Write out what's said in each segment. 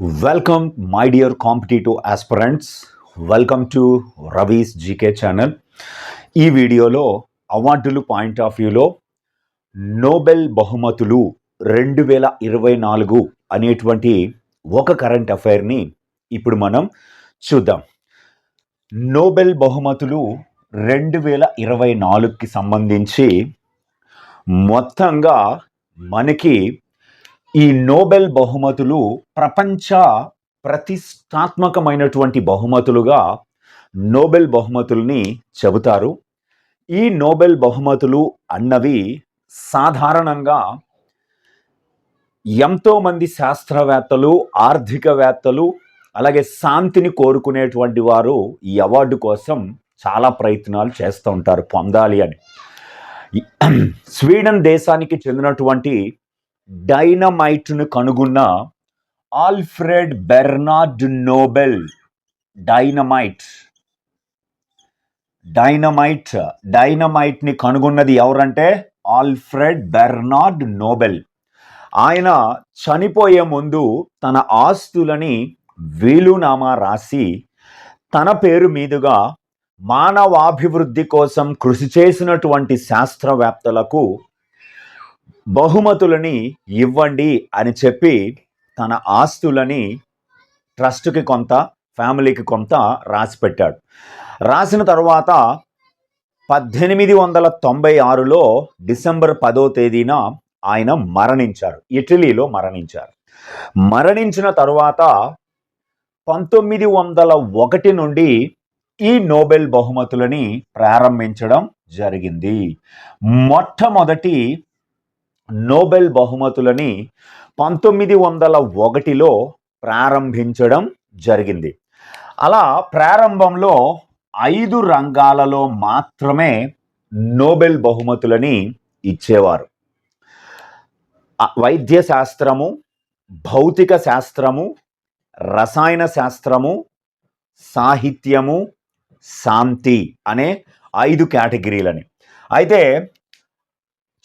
Welcome my dear competitive aspirants welcome to Ravi's GK channel ఈ వీడియోలో అవార్డులు point of వ్యూలో నోబెల్ బహుమతులు రెండు వేల ఇరవై నాలుగు అనేటువంటి ఒక కరెంట్ అఫైర్ని ఇప్పుడు మనం చూద్దాం. నోబెల్ బహుమతులు రెండు వేల ఇరవై నాలుగుకి సంబంధించి మొత్తంగా మనకి ఈ నోబెల్ బహుమతులు ప్రపంచ ప్రతిష్టాత్మకమైనటువంటి బహుమతులుగా నోబెల్ బహుమతుల్ని చెబుతారు. ఈ నోబెల్ బహుమతులు అన్నవి సాధారణంగా ఎంతోమంది శాస్త్రవేత్తలు ఆర్థికవేత్తలు అలాగే శాంతిని కోరుకునేటువంటి వారు ఈ అవార్డు కోసం చాలా ప్రయత్నాలు చేస్తూ ఉంటారు పొందాలి అని. స్వీడన్ దేశానికి చెందినటువంటి డైనమైట్ను కనుగొన్న Alfred Bernard Nobel dynamite. Dynamite డైనమైట్ని కనుగొన్నది ఎవరంటే ఆల్ఫ్రెడ్ బెర్నార్డ్ నోబెల్. ఆయన చనిపోయే ముందు తన ఆస్తులని వీలునామా రాసి తన పేరు మీదుగా మానవాభివృద్ధి కోసం కృషి చేసినటువంటి శాస్త్రవేత్తలకు బహుమతులని ఇవ్వండి అని చెప్పి తన ఆస్తులని ట్రస్ట్కి కొంత ఫ్యామిలీకి కొంత రాసి పెట్టాడు. రాసిన తర్వాత పద్దెనిమిది వందల తొంభై ఆరులో డిసెంబర్ పదో తేదీన ఆయన మరణించారు. ఇటలీలో మరణించారు. మరణించిన తరువాత పంతొమ్మిది వందల ఒకటి నుండి ఈ నోబెల్ బహుమతులని ప్రారంభించడం జరిగింది. మొట్టమొదటి నోబెల్ బహుమతులని పంతొమ్మిది వందల ఒకటిలో ప్రారంభించడం జరిగింది. అలా ప్రారంభంలో ఐదు రంగాలలో మాత్రమే నోబెల్ బహుమతులని ఇచ్చేవారు. వైద్య శాస్త్రము భౌతిక శాస్త్రము రసాయన శాస్త్రము సాహిత్యము శాంతి అనే ఐదు కేటగిరీలని. అయితే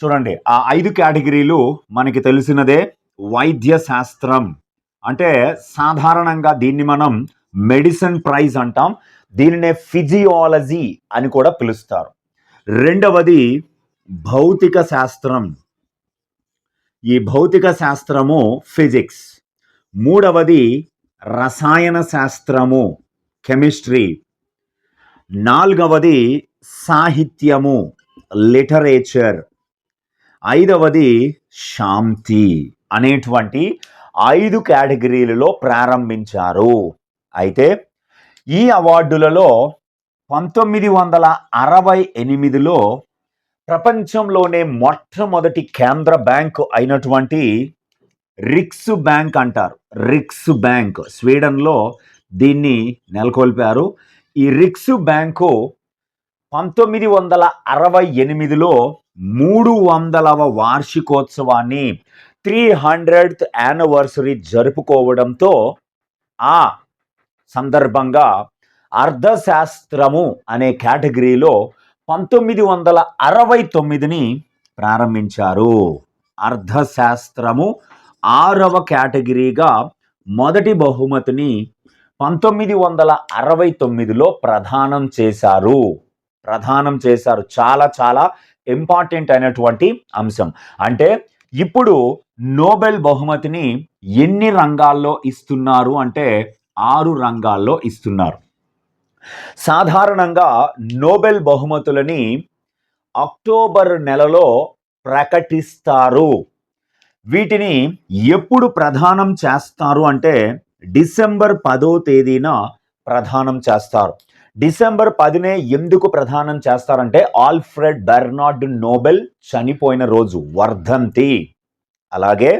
చూడండి ఆ ఐదు కేటగిరీలు మనకి తెలిసినదే వైద్య శాస్త్రం. అంటే సాధారణంగా దీన్ని మనం మెడిసిన్ ప్రైజ్ అంటాం. దీనినే ఫిజియాలజీ అని కూడా పిలుస్తారు. రెండవది భౌతిక శాస్త్రం. ఈ భౌతిక శాస్త్రము ఫిజిక్స్. మూడవది రసాయన శాస్త్రము కెమిస్ట్రీ. నాలుగవది సాహిత్యము లిటరేచర్. ఐదవది శాంతి అనేటువంటి ఐదు కేటగిరీలలో ప్రారంభించారు. అయితే ఈ అవార్డులలో పంతొమ్మిది వందల అరవై ఎనిమిదిలో ప్రపంచంలోనే మొట్టమొదటి కేంద్ర బ్యాంకు అయినటువంటి రిక్స్ బ్యాంక్ అంటారు. రిక్స్ బ్యాంక్ స్వీడన్లో దీన్ని నెలకొల్పారు. ఈ రిక్స్ బ్యాంకు పంతొమ్మిది వందల అరవై ఎనిమిదిలో మూడు వందలవ వార్షికోత్సవాన్ని త్రీ హండ్రెడ్ యానివర్సరీ జరుపుకోవడంతో ఆ సందర్భంగా అర్థశాస్త్రము అనే కేటగిరీలో పంతొమ్మిది వందల అరవై తొమ్మిదిని ప్రారంభించారు. అర్థశాస్త్రము ఆరవ కేటగిరీగా మొదటి బహుమతిని పంతొమ్మిది వందల అరవై తొమ్మిదిలో ప్రదానం చేశారు. ప్రధానం చేశారు. చాలా చాలా ఇంపార్టెంట్ అయినటువంటి అంశం. అంటే ఇప్పుడు నోబెల్ బహుమతిని ఎన్ని రంగాల్లో ఇస్తున్నారు అంటే ఆరు రంగాల్లో ఇస్తున్నారు. సాధారణంగా నోబెల్ బహుమతులని అక్టోబర్ నెలలో ప్రకటిస్తారు. వీటిని ఎప్పుడు ప్రధానం చేస్తారు అంటే డిసెంబర్ పదో తేదీన ప్రధానం చేస్తారు. డిసెంబర్ పదినే ఎందుకు ప్రధానం చేస్తారంటే ఆల్ఫ్రెడ్ బెర్నార్డ్ నోబెల్ చనిపోయిన రోజు వర్ధంతి. అలాగే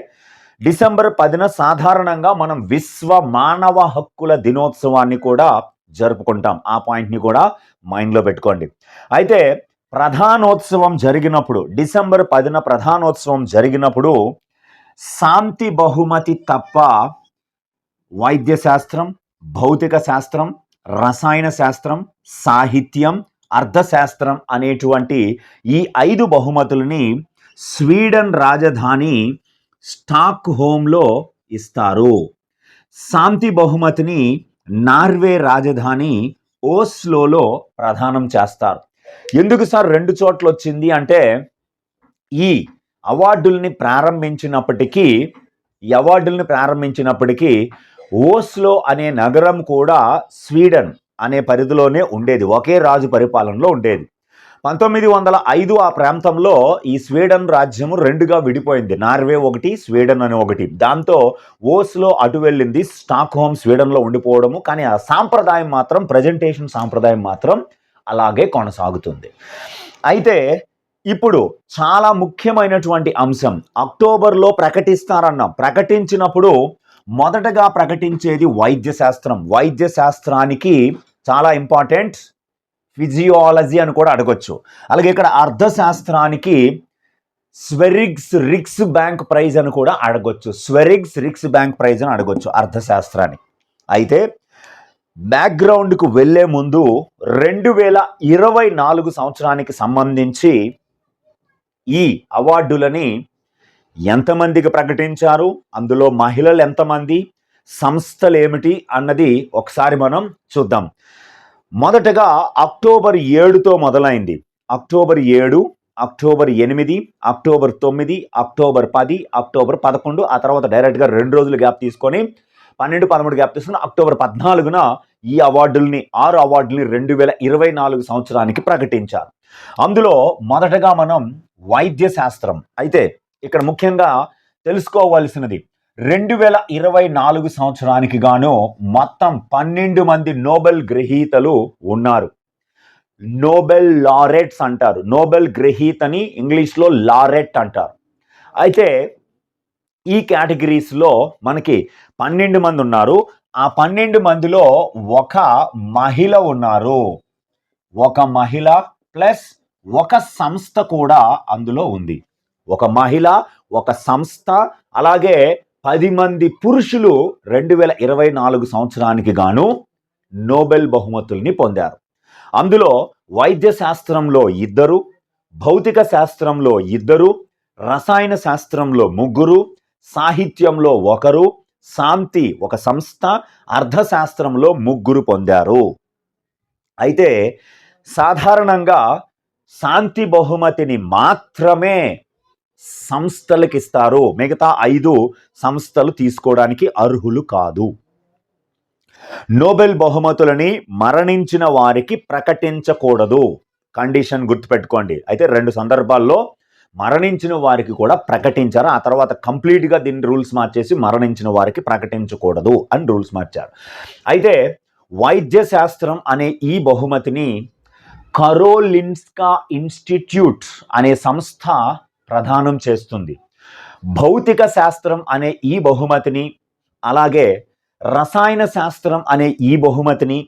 డిసెంబర్ పదిన సాధారణంగా మనం విశ్వ మానవ హక్కుల దినోత్సవాన్ని కూడా జరుపుకుంటాం. ఆ పాయింట్ని కూడా మైండ్లో పెట్టుకోండి. అయితే ప్రధానోత్సవం జరిగినప్పుడు డిసెంబర్ పదిన ప్రధానోత్సవం జరిగినప్పుడు శాంతి బహుమతి తప్ప వైద్య శాస్త్రం భౌతిక శాస్త్రం రసాయన శాస్త్రం సాహిత్యం అర్థశాస్త్రం అనేటువంటి ఈ ఐదు బహుమతులని స్వీడన్ రాజధాని స్టాక్ హోమ్లో ఇస్తారు. శాంతి బహుమతిని నార్వే రాజధాని ఓస్లోలో ప్రదానం చేస్తారు. ఎందుకు సార్ రెండు చోట్ల వచ్చింది అంటే ఈ అవార్డుల్ని ప్రారంభించినప్పటికీ ఈ అవార్డుల్ని ప్రారంభించినప్పటికీ ఓస్లో అనే నగరం కూడా స్వీడన్ అనే పరిధిలోనే ఉండేది. ఒకే రాజు పరిపాలనలో ఉండేది. పంతొమ్మిది వందల ఐదు ఆ ప్రాంతంలో ఈ స్వీడన్ రాజ్యము రెండుగా విడిపోయింది. నార్వే ఒకటి స్వీడన్ అని ఒకటి. దాంతో ఓస్లో అటు వెళ్ళింది స్టాక్ హోమ్ స్వీడన్లో ఉండిపోవడము. కానీ ఆ సాంప్రదాయం మాత్రం ప్రజెంటేషన్ సాంప్రదాయం మాత్రం అలాగే కొనసాగుతుంది. అయితే ఇప్పుడు చాలా ముఖ్యమైనటువంటి అంశం అక్టోబర్లో ప్రకటిస్తారన్నాం. ప్రకటించినప్పుడు మొదటగా ప్రకటించేది వైద్య శాస్త్రం. వైద్య శాస్త్రానికి చాలా ఇంపార్టెంట్ ఫిజియాలజీ అని కూడా అడగొచ్చు. అలాగే ఇక్కడ అర్థశాస్త్రానికి స్వెరిగ్స్ రిక్స్ బ్యాంక్ ప్రైజ్ అని కూడా అడగొచ్చు. స్వెరిగ్స్ రిక్స్ బ్యాంక్ ప్రైజ్ అని అడగొచ్చు అర్థశాస్త్రానికి. అయితే బ్యాక్గ్రౌండ్కు వెళ్ళే ముందు రెండు వేల ఇరవై నాలుగు సంవత్సరానికి సంబంధించి ఈ అవార్డులని ఎంతమందికి ప్రకటించారు? అందులో మహిళలు ఎంతమంది? సంస్థలు ఏమిటి? అన్నది ఒకసారి మనం చూద్దాం. మొదటగా అక్టోబర్ ఏడుతో మొదలైంది. అక్టోబర్ ఏడు అక్టోబర్ ఎనిమిది అక్టోబర్ తొమ్మిది అక్టోబర్ పది అక్టోబర్ పదకొండు ఆ తర్వాత డైరెక్ట్గా రెండు రోజులు గ్యాప్ తీసుకొని పన్నెండు పదమూడు గ్యాప్ తీసుకుని అక్టోబర్ పద్నాలుగున ఈ అవార్డుల్ని ఆరు అవార్డుల్ని రెండు వేల ఇరవై నాలుగు సంవత్సరానికి ప్రకటించారు. అందులో మొదటగా మనం వైద్య శాస్త్రం అయితే ఇక్కడ ముఖ్యంగా తెలుసుకోవాల్సినది రెండు వేల ఇరవై నాలుగు సంవత్సరానికి గాను మొత్తం పన్నెండు మంది నోబెల్ గ్రహీతలు ఉన్నారు. నోబెల్ లారెట్స్ అంటారు. నోబెల్ గ్రహీతని ఇంగ్లీష్లో లారెట్ అంటారు. అయితే ఈ కేటగిరీస్లో మనకి పన్నెండు మంది ఉన్నారు. ఆ పన్నెండు మందిలో ఒక మహిళ ఉన్నారు. ఒక మహిళ ప్లస్ ఒక సంస్థ కూడా అందులో ఉంది. ఒక మహిళ ఒక సంస్థ అలాగే పది మంది పురుషులు రెండు వేల ఇరవై నాలుగు సంవత్సరానికి గాను నోబెల్ బహుమతుల్ని పొందారు. అందులో వైద్య శాస్త్రంలో ఇద్దరు భౌతిక శాస్త్రంలో ఇద్దరు రసాయన శాస్త్రంలో ముగ్గురు సాహిత్యంలో ఒకరు శాంతి ఒక సంస్థ అర్థశాస్త్రంలో ముగ్గురు పొందారు. అయితే సాధారణంగా శాంతి బహుమతిని మాత్రమే సంస్థలకు ఇస్తారు మిగతా ఐదు సంస్థలు తీసుకోవడానికి అర్హులు కాదు. నోబెల్ బహుమతులని మరణించిన వారికి ప్రకటించకూడదు. కండిషన్ గుర్తుపెట్టుకోండి. అయితే రెండు సందర్భాల్లో మరణించిన వారికి కూడా ప్రకటించారు. ఆ తర్వాత కంప్లీట్గా దీన్ని రూల్స్ మార్చేసి మరణించిన వారికి ప్రకటించకూడదు అని రూల్స్ మార్చారు. అయితే వైద్య శాస్త్రం అనే ఈ బహుమతిని కరోలిన్స్కా ఇన్స్టిట్యూట్ అనే సంస్థ ప్రదానం చేస్తుంది. భౌతిక శాస్త్రం అనే ఈ బహుమతిని అలాగే రసాయన శాస్త్రం అనే ఈ బహుమతిని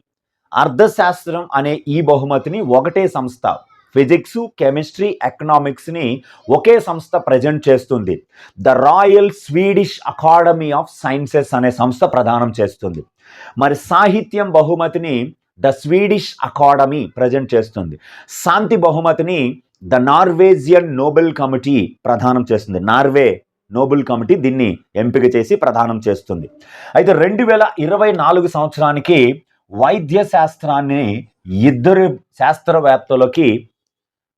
అర్థశాస్త్రం అనే ఈ బహుమతిని ఒకటే సంస్థ ఫిజిక్స్ కెమిస్ట్రీ ఎకనామిక్స్ని ఒకే సంస్థ ప్రజెంట్ చేస్తుంది. The Royal Swedish Academy of Sciences అనే సంస్థ ప్రదానం చేస్తుంది. మరి సాహిత్యం బహుమతిని ద స్వీడిష్ అకాడమీ ప్రజెంట్ చేస్తుంది. శాంతి బహుమతిని ద నార్వేజియన్ నోబెల్ కమిటీ ప్రధానం చేస్తుంది. నార్వే నోబెల్ కమిటీ దీన్ని ఎంపిక చేసి ప్రధానం చేస్తుంది. అయితే రెండు వేల ఇరవై నాలుగు సంవత్సరానికి వైద్య శాస్త్రాన్ని ఇద్దరు శాస్త్రవేత్తలకి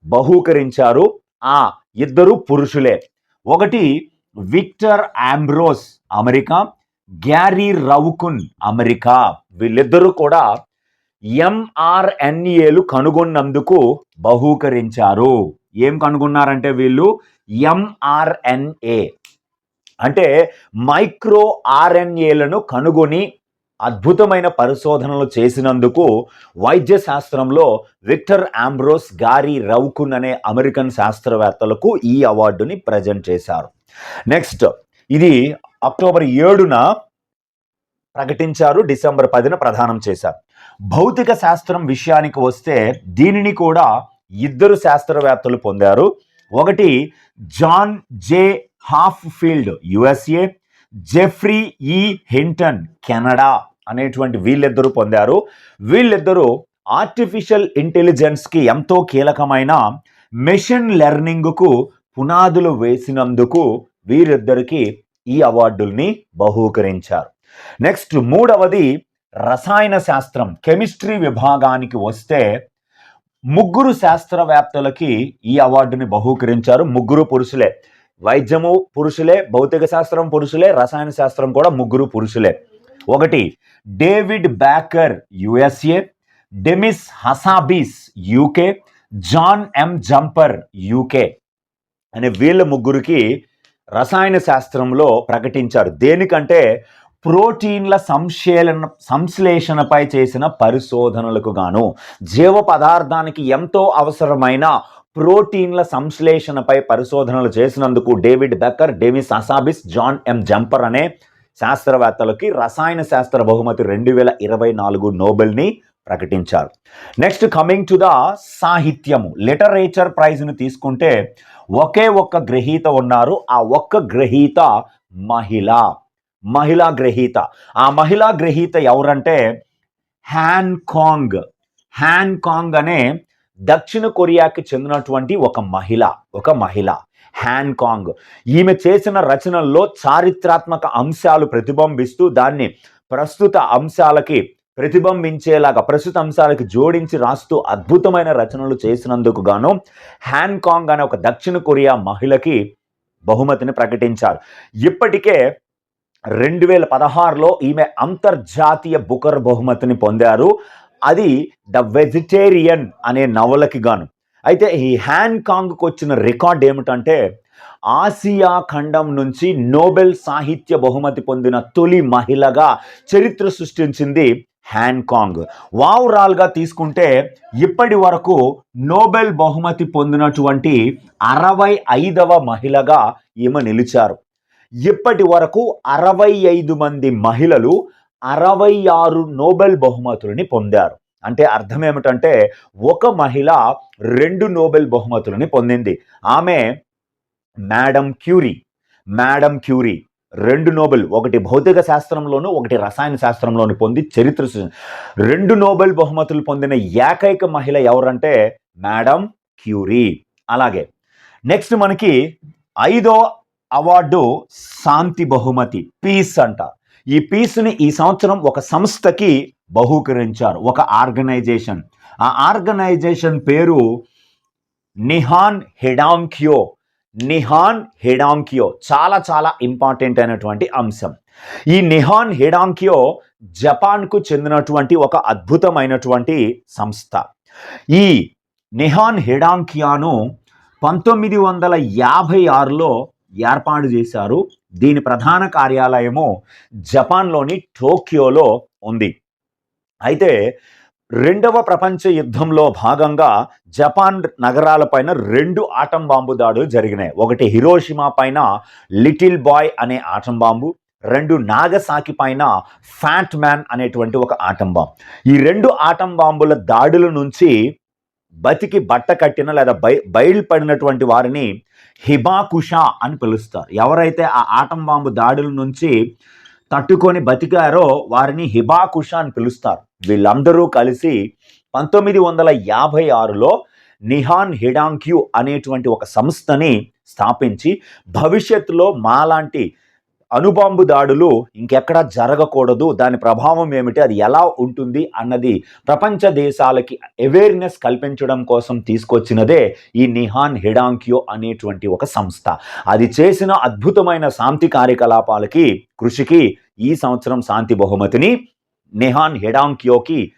బహూకరించారు. ఆ ఇద్దరు పురుషులే. ఒకటి Victor Ambros America. Gary Ruvkun America. వీళ్ళిద్దరూ కూడా ఎంఆర్ఎన్ఏలు కనుగొన్నందుకు బహూకరించారు. ఏం కనుగొన్నారంటే వీళ్ళు? ఎంఆర్ఎన్ఏ అంటే మైక్రో ఆర్ఎన్ఏలను కనుగొని అద్భుతమైన పరిశోధనలు చేసినందుకు వైద్య శాస్త్రంలో విక్టర్ ఆంబ్రోస్ గారి రౌకున్ అనే అమెరికన్ శాస్త్రవేత్తలకు ఈ అవార్డుని ప్రజెంట్ చేశారు. నెక్స్ట్ ఇది అక్టోబర్ ఏడున ప్రకటించారు డిసెంబర్ పదిన ప్రదానం చేశారు. భౌతిక శాస్త్రం విషయానికి వస్తే దీనిని కూడా ఇద్దరు శాస్త్రవేత్తలు పొందారు. ఒకటి John J Hopfield USA Geoffrey E Hinton Canada అనేటువంటి వీళ్ళిద్దరూ పొందారు. వీళ్ళిద్దరూ ఆర్టిఫిషియల్ ఇంటెలిజెన్స్కి ఎంతో కీలకమైన మెషిన్ లెర్నింగ్కు పునాదులు వేసినందుకు వీరిద్దరికి ఈ అవార్డుల్ని బహూకరించారు. నెక్స్ట్ మూడవది రసాయన శాస్త్రం కెమిస్ట్రీ విభాగానికి వస్తే ముగ్గురు శాస్త్రవేత్తలకి ఈ అవార్డుని బహూకరించారు. ముగ్గురు పురుషులే. వైద్యము పురుషులే భౌతిక శాస్త్రం పురుషులే రసాయన శాస్త్రం కూడా ముగ్గురు పురుషులే. ఒకటి David Baker USA. Demis Hassabis UK. John M Jumper UK. అనే వీళ్ళ ముగ్గురికి రసాయన శాస్త్రంలో ప్రకటించారు. దేనికంటే ప్రోటీన్ల సంశ్లేషణ సంశ్లేషణపై చేసిన పరిశోధనలకు గాను జీవ పదార్థానికి ఎంతో అవసరమైన ప్రోటీన్ల సంశ్లేషణపై పరిశోధనలు చేసినందుకు David Baker Davis Hassabis John M Jumper అనే శాస్త్రవేత్తలకి రసాయన శాస్త్ర బహుమతి రెండు వేల ఇరవై నాలుగు నోబెల్ని ప్రకటించారు. నెక్స్ట్ కమింగ్ టు ద సాహిత్యము. లిటరేచర్ ప్రైజ్ను తీసుకుంటే ఒకే ఒక్క గ్రహీత ఉన్నారు. ఆ ఒక్క గ్రహీత మహిళ. మహిళా గ్రహీత. ఆ మహిళా గ్రహీత ఎవరంటే హ్యాన్ కాంగ్. హ్యాన్ కాంగ్ అనే దక్షిణ కొరియాకి చెందినటువంటి ఒక మహిళ ఒక మహిళ. Han Kang. ఈమె చేసిన రచనల్లో చారిత్రాత్మక అంశాలు ప్రతిబింబిస్తూ దాన్ని ప్రస్తుత అంశాలకి ప్రతిబింబించేలాగా ప్రస్తుత అంశాలకి జోడించి రాస్తూ అద్భుతమైన రచనలు చేసినందుకు గాను హ్యాన్ కాంగ్ అనే ఒక దక్షిణ కొరియా మహిళకి బహుమతిని ప్రకటించారు. ఇప్పటికే రెండు వేల పదహారులో ఈమె అంతర్జాతీయ బుకర్ బహుమతిని పొందారు. అది ద వెజిటేరియన్ అనే నవలకి గాను. అయితే ఈ హ్యాన్కాంగ్కి వచ్చిన రికార్డ్ ఏమిటంటే ఆసియా ఖండం నుంచి నోబెల్ సాహిత్య బహుమతి పొందిన తొలి మహిళగా చరిత్ర సృష్టించింది హ్యాన్ కాంగ్ వావురాల్గా తీసుకుంటే ఇప్పటి వరకు నోబెల్ బహుమతి పొందినటువంటి అరవై ఐదవ మహిళగా ఈమె నిలిచారు. ఇప్పటి వరకు అరవై ఐదు మంది మహిళలు అరవై ఆరు నోబెల్ బహుమతులని పొందారు. అంటే అర్థం ఏమిటంటే ఒక మహిళ రెండు నోబెల్ బహుమతులని పొందింది. ఆమె మేడం క్యూరీ మేడం క్యూరీ రెండు నోబెల్ ఒకటి భౌతిక శాస్త్రంలోను ఒకటి రసాయన శాస్త్రంలోను పొంది చరిత్ర రెండు నోబెల్ బహుమతులు పొందిన ఏకైక మహిళ ఎవరంటే మేడం క్యూరీ. అలాగే నెక్స్ట్ మనకి ఐదో అవార్డు శాంతి బహుమతి పీస్ అంట. ఈ పీస్ని ఈ సంవత్సరం ఒక సంస్థకి బహూకరించారు ఒక ఆర్గనైజేషన్. ఆ ఆర్గనైజేషన్ పేరు నిహాన్ హెడాంక్యో. నిహాన్ హెడాంకియో చాలా చాలా ఇంపార్టెంట్ అయినటువంటి అంశం. ఈ నిహాన్ హెడాంకియో జపాన్కు చెందినటువంటి ఒక అద్భుతమైనటువంటి సంస్థ. ఈ నిహాన్ హెడాంకియాను పంతొమ్మిది వందల యాభై ఆరులో ఏర్పాటు చేశారు. దీని ప్రధాన కార్యాలయము జపాన్లోని టోక్యోలో ఉంది. అయితే రెండవ ప్రపంచ యుద్ధంలో భాగంగా జపాన్ నగరాలపైన రెండు ఆటం బాంబు దాడులు జరిగినాయి. ఒకటి హిరోషిమా పైన లిటిల్ బాయ్ అనే ఆటం బాంబు రెండు నాగసాకి పైన ఫ్యాట్ మ్యాన్ అనేటువంటి ఒక ఆటం బాంబు ఈ రెండు ఆటం బాంబుల దాడుల నుంచి బతికి బట్ట కట్టిన లేదా బై బయలుపడినటువంటి వారిని హిబాకుషా అని పిలుస్తారు. ఎవరైతే ఆ ఆటం బాంబు దాడుల నుంచి తట్టుకొని బతికారో వారిని హిబాకుష అని పిలుస్తారు. వీళ్ళందరూ కలిసి పంతొమ్మిది వందల యాభై ఆరులో నిహాన్ హిడాంక్యూ అనేటువంటి ఒక సంస్థని స్థాపించి భవిష్యత్తులో మాలాంటి అణుబాంబు దాడులు ఇంకెక్కడా జరగకూడదు. దాని ప్రభావం ఏమిటి? అది ఎలా ఉంటుంది? అన్నది ప్రపంచ దేశాలకి అవేర్నెస్ కల్పించడం కోసం తీసుకొచ్చినదే ఈ నిహాన్ హిడాంక్యో అనేటువంటి ఒక సంస్థ. అది చేసిన అద్భుతమైన శాంతి కార్యకలాపాలకి కృషికి ఈ సంవత్సరం శాంతి బహుమతిని నిహాన్ హెడాంక్యోకి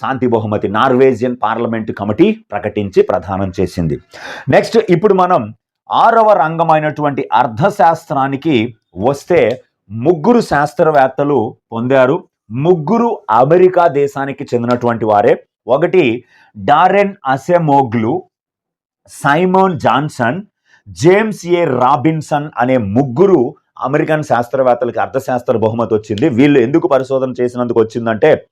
శాంతి బహుమతి నార్వేజియన్ పార్లమెంటు కమిటీ ప్రకటించి ప్రదానం చేసింది. నెక్స్ట్ ఇప్పుడు మనం ఆరవ రంగమైనటువంటి అర్థశాస్త్రానికి వస్తే ముగ్గురు శాస్త్రవేత్తలు పొందారు. ముగ్గురు అమెరికా దేశానికి చెందినటువంటి వారే. ఒకటి Daron Acemoglu Simon Johnson James A Robinson అనే ముగ్గురు అమెరికన్ శాస్త్రవేత్తలకి అర్థశాస్త్ర బహుమతి వచ్చింది. వీళ్ళు ఎందుకు పరిశోధన చేసినందుకు వచ్చిందంటే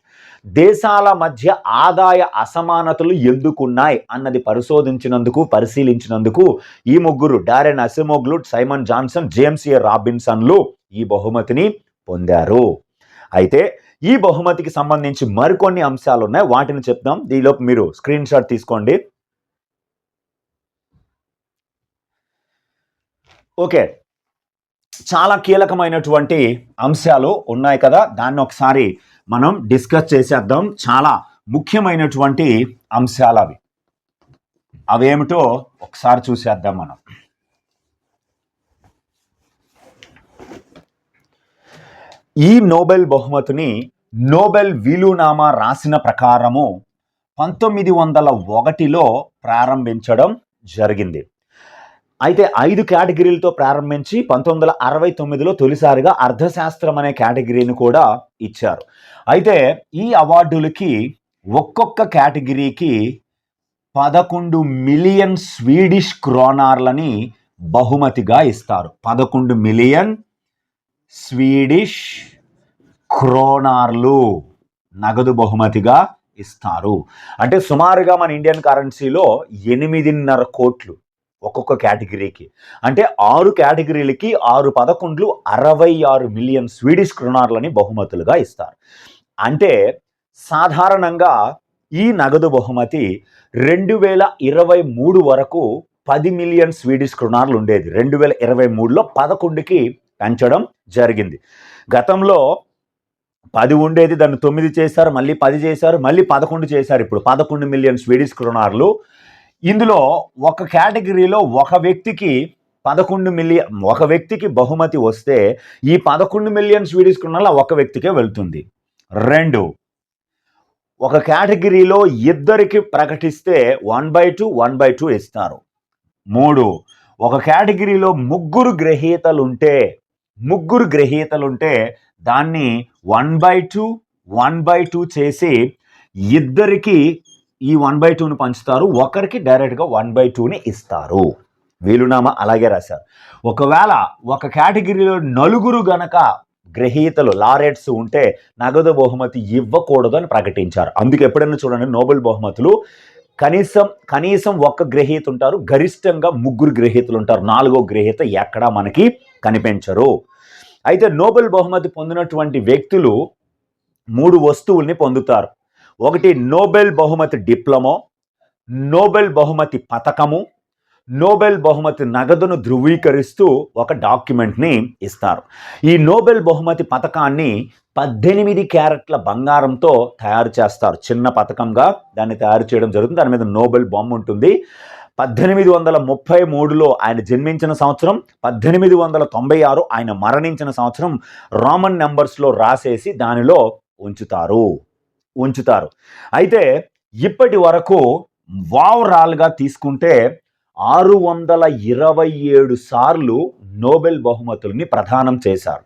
దేశాల మధ్య ఆదాయ అసమానతలు ఎందుకున్నాయి అన్నది పరిశోధించినందుకు పరిశీలించినందుకు ఈ ముగ్గురు Daron Acemoglu Simon Johnson James A. రాబిన్సన్లు ఈ బహుమతిని పొందారు. అయితే ఈ బహుమతికి సంబంధించి మరికొన్ని అంశాలు ఉన్నాయి వాటిని చెప్దాం. దీనిలోపు మీరు స్క్రీన్ షాట్ తీసుకోండి. ఓకే. చాలా కీలకమైనటువంటి అంశాలు ఉన్నాయి కదా. దాన్ని ఒకసారి మనం డిస్కస్ చేసేద్దాం చాలా ముఖ్యమైనటువంటి అంశాలు అవి. అవేమిటో ఒకసారి చూసేద్దాం మనం. ఈ నోబెల్ బహుమతిని నోబెల్ వీలునామా రాసిన ప్రకారము పంతొమ్మిది వందల ఒకటిలో ప్రారంభించడం జరిగింది. అయితే ఐదు కేటగిరీలతో ప్రారంభించి పంతొమ్మిది వందల అరవై తొమ్మిదిలో తొలిసారిగా అర్థశాస్త్రం అనే కేటగిరీని కూడా ఇచ్చారు. అయితే ఈ అవార్డులకి ఒక్కొక్క కేటగిరీకి పదకొండు మిలియన్ స్వీడిష్ క్రోనార్లని బహుమతిగా ఇస్తారు. పదకొండు మిలియన్ స్వీడిష్ క్రోనార్లు నగదు బహుమతిగా ఇస్తారు. అంటే సుమారుగా మన ఇండియన్ కరెన్సీలో ఎనిమిదిన్నర కోట్లు ఒక్కొక్క కేటగిరీకి. అంటే ఆరు కేటగిరీలకి ఆరు పదకొండ్లు అరవై ఆరు మిలియన్ స్వీడిష్ కృణార్లని బహుమతులుగా ఇస్తారు. అంటే సాధారణంగా ఈ నగదు బహుమతి రెండు వేల ఇరవై మూడు వరకు పది మిలియన్ స్వీడిష్ కృణార్లు ఉండేది. రెండు వేల ఇరవై మూడులో పదకొండుకి పెంచడం జరిగింది. గతంలో పది ఉండేది దాన్ని తొమ్మిది చేశారు మళ్ళీ పది చేశారు మళ్ళీ పదకొండు చేశారు. ఇప్పుడు పదకొండు మిలియన్ స్వీడిష్ క్రోనార్లు ఇందులో ఒక కేటగిరీలో ఒక వ్యక్తికి పదకొండు మిలియన్ ఒక వ్యక్తికి బహుమతి వస్తే ఈ పదకొండు మిలియన్ స్వీడిష్ క్రోనార్లు ఒక వ్యక్తికే వెళ్తుంది. రెండు ఒక కేటగిరీలో ఇద్దరికి ప్రకటిస్తే one by two one by two ఇస్తారు. మూడు ఒక కేటగిరీలో ముగ్గురు గ్రహీతలు ఉంటే ముగ్గురు గ్రహీతలుంటే దాన్ని one by two one by two చేసి ఇద్దరికి ఈ వన్ బై టూని పంచుతారు. ఒకరికి డైరెక్ట్గా వన్ బై టూని ఇస్తారు. వీలునామా అలాగే రాశారు. ఒకవేళ ఒక కేటగిరీలో నలుగురు గనక గ్రహీతలు లారెట్స్ ఉంటే నగదు బహుమతి ఇవ్వకూడదు అని ప్రకటించారు. అందుకు ఎప్పుడైనా చూడండి నోబెల్ బహుమతులు. కనీసం కనీసం ఒక్క గ్రహీత ఉంటారు. గరిష్టంగా ముగ్గురు గ్రహీతలు ఉంటారు. నాలుగో గ్రహీత ఎక్కడా మనకి కనిపించరు. అయితే నోబెల్ బహుమతి పొందినటువంటి వ్యక్తులు మూడు వస్తువుల్ని పొందుతారు. ఒకటి నోబెల్ బహుమతి డిప్లొమో నోబెల్ బహుమతి పథకము నోబెల్ బహుమతి నగదును ధృవీకరిస్తూ ఒక డాక్యుమెంట్ని ఇస్తారు. ఈ నోబెల్ బహుమతి పథకాన్ని పద్దెనిమిది క్యారెట్ల బంగారంతో తయారు చేస్తారు. చిన్న పథకంగా దాన్ని తయారు చేయడం జరుగుతుంది. దాని మీద నోబెల్ బొమ్మ ఉంటుంది. పద్దెనిమిది వందల ముప్పై మూడులో ఆయన జన్మించిన సంవత్సరం పద్దెనిమిది వందల తొంభై ఆరు ఆయన మరణించిన సంవత్సరం రామన్ నెంబర్స్లో రాసేసి దానిలో ఉంచుతారు. ఉంచుతారు. అయితే ఇప్పటి వరకు వావరాల్గా తీసుకుంటే ఆరు వందల ఇరవై ఏడు సార్లు నోబెల్ బహుమతుల్ని ప్రదానం చేశారు.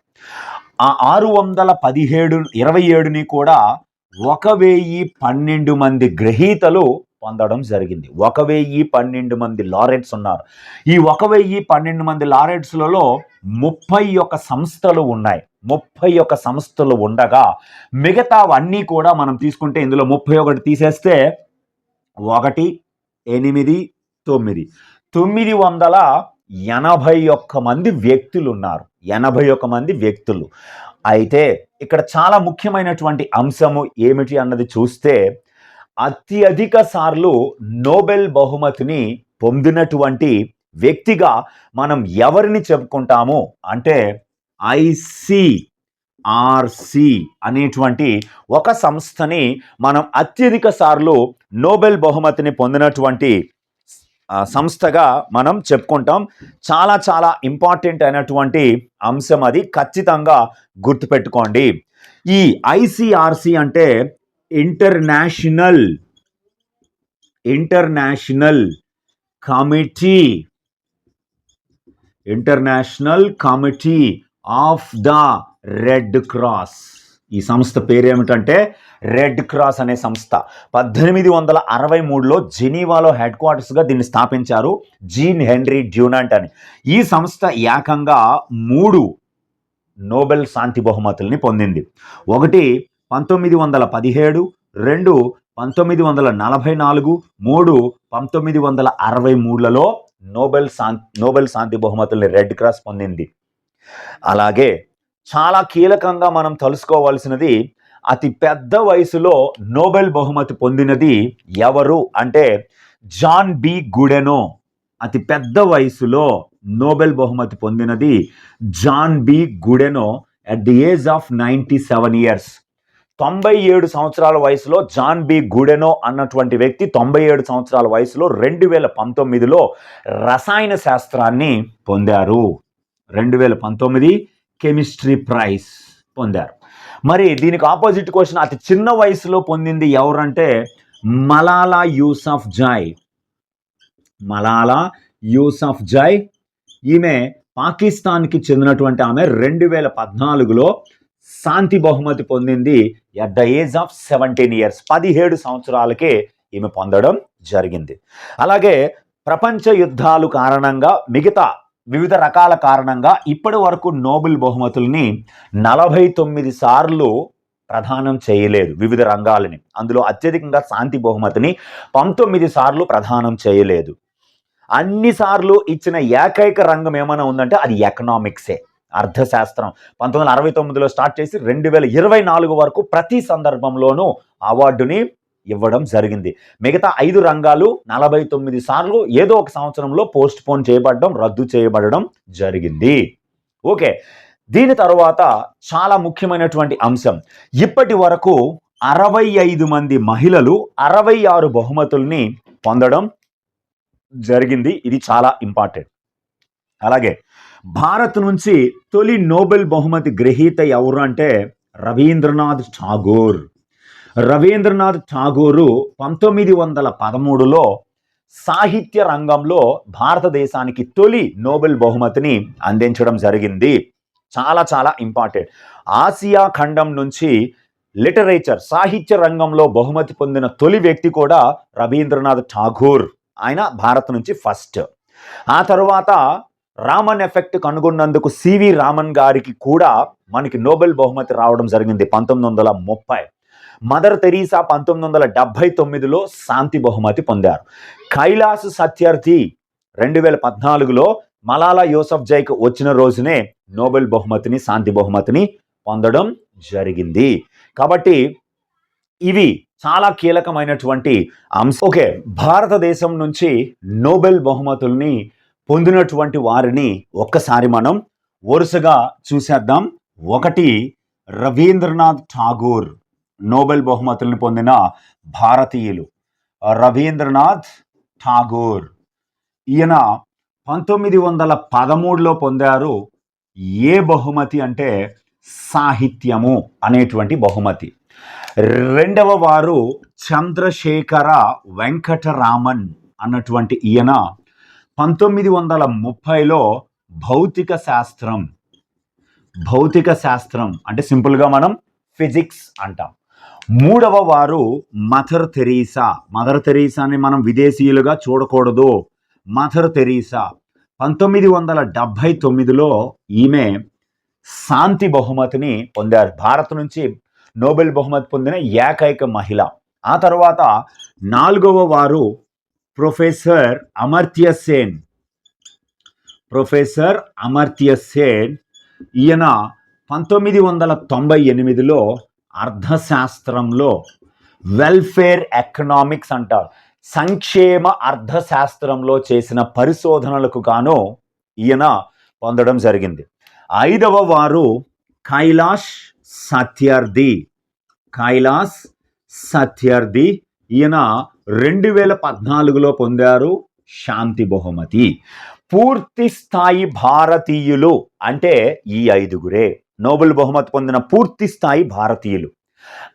ఆ ఆరు వందల పదిహేడు ఇరవై ఏడుని కూడా ఒక వెయ్యి పన్నెండు మంది గ్రహీతలు పొందడం జరిగింది. ఒక వెయ్యి పన్నెండు మంది లారెట్స్ ఉన్నారు. ఈ ఒక వెయ్యి పన్నెండు మంది లారెట్స్లలో ముప్పై ఒక సంస్థలు ఉన్నాయి. ముప్పై ఒక సంస్థలు ఉండగా మిగతావన్నీ కూడా మనం తీసుకుంటే ఇందులో ముప్పై ఒకటి తీసేస్తే ఒకటి ఎనిమిది తొమ్మిది. తొమ్మిది వందల ఎనభై ఒక్క మంది వ్యక్తులు ఉన్నారు ఎనభై ఒక్క మంది వ్యక్తులు. అయితే ఇక్కడ చాలా ముఖ్యమైనటువంటి అంశము ఏమిటి అన్నది చూస్తే అత్యధిక సార్లు నోబెల్ బహుమతిని పొందినటువంటి వ్యక్తిగా మనం ఎవరిని చెప్పుకుంటాము అంటే ఐసి ఆర్సి అనేటువంటి ఒక సంస్థని మనం అత్యధిక సార్లు నోబెల్ బహుమతిని పొందినటువంటి సంస్థగా మనం చెప్పుకుంటాం. చాలా చాలా ఇంపార్టెంట్ అయినటువంటి అంశం అది. ఖచ్చితంగా గుర్తుపెట్టుకోండి. ఈ ఐసిఆర్సి అంటే international international committee. International committee. Of the Red Cross. ఈ సంస్థ పేరు ఏమిటంటే రెడ్ క్రాస్ అనే సంస్థ. పద్దెనిమిది వందల అరవై మూడులో జెనీవాలో హెడ్ క్వార్టర్స్గా దీన్ని స్థాపించారు జీన్ హెన్రీ డ్యూనాంట్ అని. ఈ సంస్థ ఏకంగా మూడు నోబెల్ శాంతి బహుమతుల్ని పొందింది. ఒకటి పంతొమ్మిది వందల పదిహేడు రెండు పంతొమ్మిది వందల నలభై నాలుగు మూడు పంతొమ్మిది వందల అరవై మూడులలో నోబెల్ శాంతి నోబెల్ శాంతి బహుమతుల్ని రెడ్ క్రాస్ పొందింది. అలాగే చాలా కీలకంగా మనం తలుసుకోవాల్సినది అతి పెద్ద వయసులో నోబెల్ బహుమతి పొందినది ఎవరు అంటే జాన్ బి గుడెనో. అతి పెద్ద వయసులో నోబెల్ బహుమతి పొందినది John B Goodenough at the age of ninety seven years తొంభై ఏడు సంవత్సరాల వయసులో జాన్ బి గుడెనో అన్నటువంటి వ్యక్తి తొంభై ఏడు సంవత్సరాల వయసులో రెండు వేల పంతొమ్మిదిలో రసాయన శాస్త్రాన్ని పొందారు. రెండు వేల పంతొమ్మిది కెమిస్ట్రీ ప్రైజ్ పొందారు. మరి దీనికి ఆపోజిట్ క్వశ్చన్ అతి చిన్న వయసులో పొందింది ఎవరంటే మలాలా యూసఫ్ జాయ్. మలాలా యూసఫ్ జాయ్. ఈమె పాకిస్తాన్కి చెందినటువంటి ఆమె రెండు వేల పద్నాలుగులో శాంతి బహుమతి పొందింది at the age of seventeen years పదిహేడు సంవత్సరాలకే ఈమె పొందడం జరిగింది. అలాగే ప్రపంచ యుద్ధాలు కారణంగా మిగతా వివిధ రకాల కారణంగా ఇప్పటి వరకు నోబెల్ బహుమతుల్ని నలభై తొమ్మిది సార్లు ప్రదానం చేయలేదు వివిధ రంగాలని. అందులో అత్యధికంగా శాంతి బహుమతిని పంతొమ్మిది సార్లు ప్రదానం చేయలేదు. అన్నిసార్లు ఇచ్చిన ఏకైక రంగం ఏమైనా ఉందంటే అది ఎకనామిక్సే. అర్థశాస్త్రం. పంతొమ్మిది వందల అరవై తొమ్మిదిలో స్టార్ట్ చేసి రెండు వేల ఇరవై నాలుగు వరకు ప్రతి సందర్భంలోనూ అవార్డుని ఇవ్వడం జరిగింది. మిగతా ఐదు రంగాలు నలభై తొమ్మిది సార్లు ఏదో ఒక సంవత్సరంలో పోస్ట్ పోన్ చేయబడడం రద్దు చేయబడడం జరిగింది. ఓకే. దీని తర్వాత చాలా ముఖ్యమైనటువంటి అంశం. ఇప్పటి వరకు అరవై ఐదు మంది మహిళలు అరవై ఆరు బహుమతుల్ని పొందడం జరిగింది. ఇది చాలా ఇంపార్టెంట్. అలాగే భారత్ నుంచి తొలి నోబెల్ బహుమతి గ్రహీత ఎవరు అంటే రవీంద్రనాథ్ ఠాగూర్. రవీంద్రనాథ్ ఠాగూరు పంతొమ్మిది వందల పదమూడులో సాహిత్య రంగంలో భారతదేశానికి తొలి నోబెల్ బహుమతిని అందించడం జరిగింది. చాలా చాలా ఇంపార్టెంట్. ఆసియా ఖండం నుంచి లిటరేచర్ సాహిత్య రంగంలో బహుమతి పొందిన తొలి వ్యక్తి కూడా రవీంద్రనాథ్ ఠాగూర్. ఆయన భారత్ నుంచి ఫస్ట్. ఆ తర్వాత రామన్ ఎఫెక్ట్ కనుగొన్నందుకు సివి రామన్ గారికి కూడా మనకి నోబెల్ బహుమతి రావడం జరిగింది పంతొమ్మిది వందల ముప్పై. మదర్ తెరీసా పంతొమ్మిది వందల డెబ్బై తొమ్మిదిలో శాంతి బహుమతి పొందారు. కైలాస్ సత్యార్థి రెండు వేల పద్నాలుగులో మలాలా యూసఫ్ జైక్ వచ్చిన రోజునే నోబెల్ బహుమతిని శాంతి బహుమతిని పొందడం జరిగింది. కాబట్టి ఇవి చాలా కీలకమైనటువంటి అంశం. ఓకే భారతదేశం నుంచి నోబెల్ బహుమతుల్ని పొందినటువంటి వారిని ఒక్కసారి మనం వరుసగా చూసేద్దాం. ఒకటి రవీంద్రనాథ్ ఠాగూర్. నోబెల్ బహుమతులను పొందిన భారతీయులు. రవీంద్రనాథ్ ఠాగూర్. ఈయన పంతొమ్మిది వందల పదమూడులో పొందారు ఏ బహుమతి అంటే సాహిత్యము అనేటువంటి బహుమతి. రెండవ వారు చంద్రశేఖర వెంకటరామన్ అన్నటువంటి ఈయన పంతొమ్మిది వందల ముప్పైలో భౌతిక శాస్త్రం. భౌతిక శాస్త్రం అంటే సింపుల్గా మనం ఫిజిక్స్ అంటాం. మూడవ వారు మదర్ తెరీసా. మదర్ తెరీసాని మనం విదేశీయులుగా చూడకూడదు. Mother Teresa. పంతొమ్మిది వందల డెబ్భై తొమ్మిదిలో ఈమె శాంతి బహుమతిని పొందారు. భారత్ నుంచి నోబెల్ బహుమతి పొందిన ఏకైక మహిళ. ఆ తర్వాత నాలుగవ వారు ప్రొఫెసర్ అమర్త్య సేన్. ప్రొఫెసర్ అమర్త్య సేన్ ఈయన పంతొమ్మిది వందల తొంభై ఎనిమిదిలో అర్థశాస్త్రంలో వెల్ఫేర్ ఎకనామిక్స్ అంటారు. సంక్షేమ అర్థశాస్త్రంలో చేసిన పరిశోధనలకు గాను ఈయన పొందడం జరిగింది. ఐదవ వారు కైలాష్ సత్యార్థి. కైలాస్ సత్యార్థి ఈయన రెండు వేల పద్నాలుగులో పొందారు శాంతి బహుమతి. పూర్తి స్థాయి భారతీయులు అంటే ఈ ఐదుగురే. నోబెల్ బహుమతి పొందిన పూర్తి స్థాయి భారతీయులు.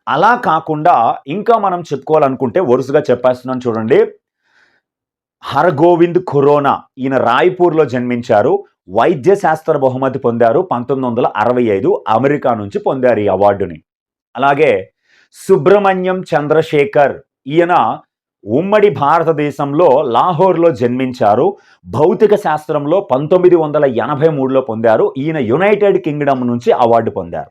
అలా కాకుండా ఇంకా మనం చెప్పుకోవాలనుకుంటే వరుసగా చెప్పేస్తున్నాను చూడండి. హరగోవింద్ ఖురోనా ఈయన రాయ్పూర్లో జన్మించారు. వైద్య శాస్త్ర బహుమతి పొందారు. పంతొమ్మిది వందల అరవై ఐదు అమెరికా నుంచి పొందారు ఈ అవార్డుని. అలాగే సుబ్రహ్మణ్యం చంద్రశేఖర్ ఈయన ఉమ్మడి భారతదేశంలో లాహోర్లో జన్మించారు. భౌతిక శాస్త్రంలో పంతొమ్మిది వందల ఎనభై మూడులో పొందారు. ఈయన యునైటెడ్ కింగ్డమ్ నుంచి అవార్డు పొందారు.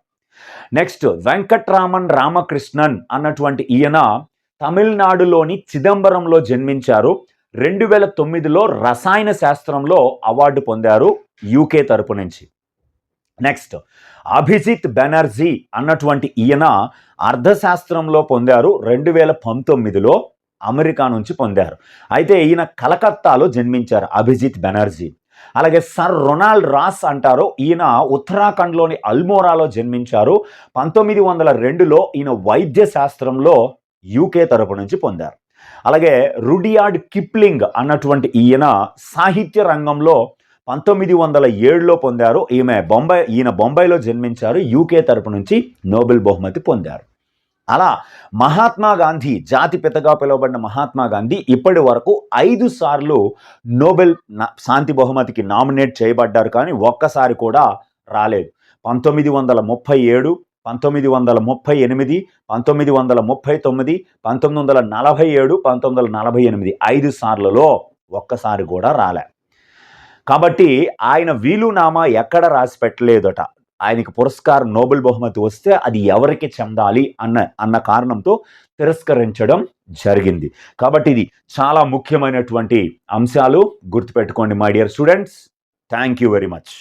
నెక్స్ట్ వెంకట్రామన్ రామకృష్ణన్ అన్నటువంటి ఈయన తమిళనాడులోని చిదంబరంలో జన్మించారు. రెండు వేల తొమ్మిదిలో రసాయన శాస్త్రంలో అవార్డు పొందారు యూకే తరపు నుంచి. నెక్స్ట్ అభిజిత్ బెనర్జీ అన్నటువంటి ఈయన అర్థశాస్త్రంలో పొందారు. రెండు వేల పంతొమ్మిదిలో అమెరికా నుంచి పొందారు. అయితే ఈయన కలకత్తాలో జన్మించారు అభిజిత్ బెనర్జీ. అలాగే సర్ రొనాల్డ్ రాస్ అంటారు ఈయన ఉత్తరాఖండ్లోని అల్మోరాలో జన్మించారు. పంతొమ్మిది వందల రెండులో ఈయన వైద్య శాస్త్రంలో యూకే తరపు నుంచి పొందారు. అలాగే రుడియార్డ్ కిప్లింగ్ అన్నటువంటి ఈయన సాహిత్య రంగంలో పంతొమ్మిది వందల ఏడులో పొందారు. ఈమె బొంబాయి ఈయన బొంబాయిలో జన్మించారు. యూకే తరపు నుంచి నోబెల్ బహుమతి పొందారు. అలా మహాత్మా గాంధీ జాతి పితగా పిలువబడిన మహాత్మా గాంధీ ఇప్పటి వరకు ఐదు సార్లు నోబెల్ శాంతి బహుమతికి నామినేట్ చేయబడ్డారు కానీ ఒక్కసారి కూడా రాలేదు. పంతొమ్మిది వందల ముప్పై ఏడు పంతొమ్మిది వందల ముప్పై ఎనిమిది పంతొమ్మిది వందల ముప్పై తొమ్మిది పంతొమ్మిది వందల నలభై ఏడు పంతొమ్మిది వందల నలభై ఎనిమిది ఐదు సార్లలో ఒక్కసారి కూడా రాలే. కాబట్టి ఆయన వీలునామా ఎక్కడ రాసి పెట్టలేదట? ఆయనకి పురస్కారం నోబెల్ బహుమతి వస్తే అది ఎవరికి చెందాలి అన్న అన్న కారణంతో తిరస్కరించడం జరిగింది. కాబట్టి ఇది చాలా ముఖ్యమైనటువంటి అంశాలు గుర్తుపెట్టుకోండి my dear students thank you very much